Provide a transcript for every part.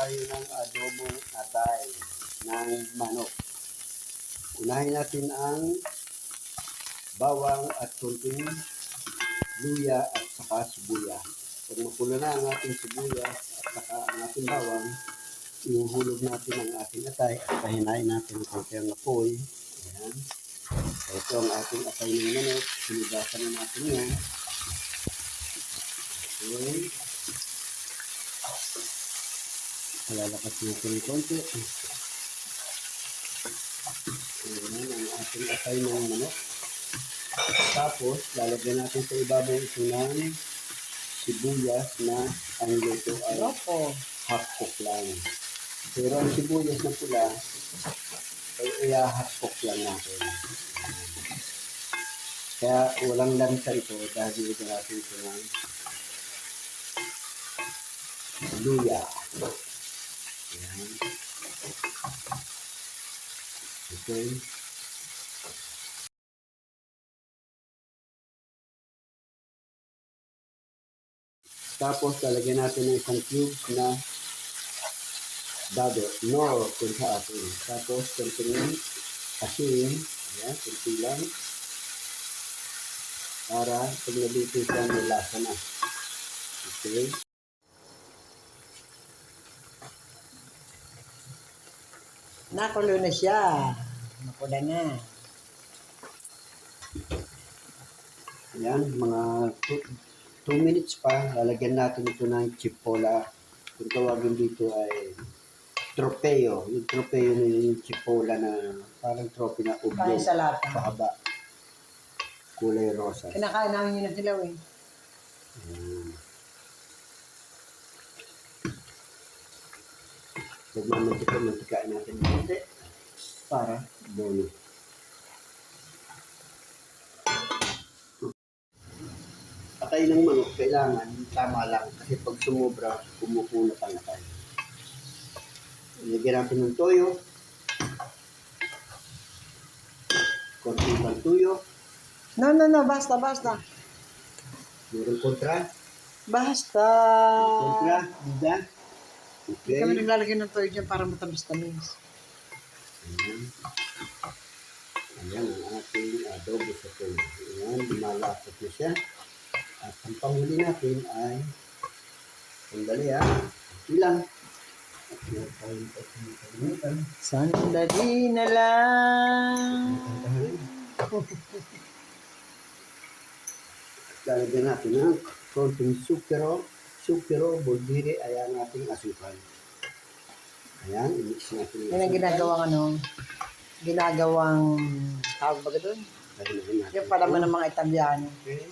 tayo ng adobong atay ng manok. Unahin natin ang bawang at kunting luya at saka sibuyas. Pag mapulo na ang ating sibuyas at saka ang ating bawang, ihuhulog natin ang ating atay at pahinain natin ng konti ang apoy. Ayan. Ito ang ating atay ng manok. Sinigasan na natin yan. Okay. Malalakas natin ng konti. Ayan ang ating atay ng manok. Tapos, lalagyan natin sa ibabaw ito ng sibuyas na ang luto ay Opo. half cook lang. Pero ang sibuyas na pula, ay i-half cook lang natin. Kaya walang lansa ito dahil ito natin ito ng luya. Okay. Tapos, lalagyan natin ng isang cube na dado. No, kung sa atin. Tapos, konting asin. Ayan, kunti lang. Para pag nabito siya, may lasa na. Okay. Nakulo na siya. Nakula na. Ayan, mga 2 minutes pa, lalagyan natin ito ng chipola. Kung tawagin dito ay tropeo. Yung tropeo na yun, yung chipola na parang trope na ubyo. Kain sa lata. Pahaba. Kulay rosa. Kinakain namin yun ng hilaw eh. Nagmamantika, mantikain natin ng konti para bono. Atay ng manok, kailangan tama lang kasi pag sumobra, kumukunat ang atay. Ilagyan natin ng toyo. Konti pang tuyo. No, no, no. Basta, basta. Meron kontra. Basta. Kontra. Bida. Okay. Kami naglalagay ng toyo dyan para matamis-tamis. Ayan. Ayan ang ating adobo sa tuyo. Ayan, lumalapot na siya. At ang panghuli natin ay sandali ha. Ilang. Tayong pagkakalimutan. Sandali na lang. Lalagyan natin ng konting sukero. Sukero, bulbiri, ay ang ating asukal. Ayan, i-mix natin Yan ang ginagawang ano. Ginagawang tawag ba doon? Yung pala mo ng mga Italiano. Okay.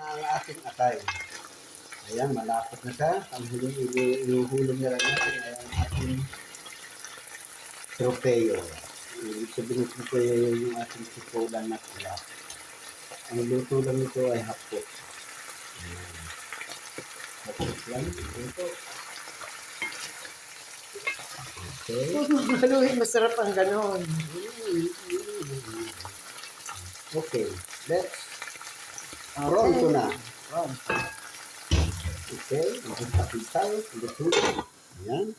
Ang ating atay. Ayan, malapot na siya. Ang huling inuhulog na lang natin ay ang ating tropeo. Ibig sabihin ng tropeo yung ating sipolan na pula. Ang luto lang nito ay hapot. Ayan. Okay. Haluhin, masarap ang ganon. Okay. Let's pronto na. Oh. Okay, magpapit tayo. Luto. Ayan.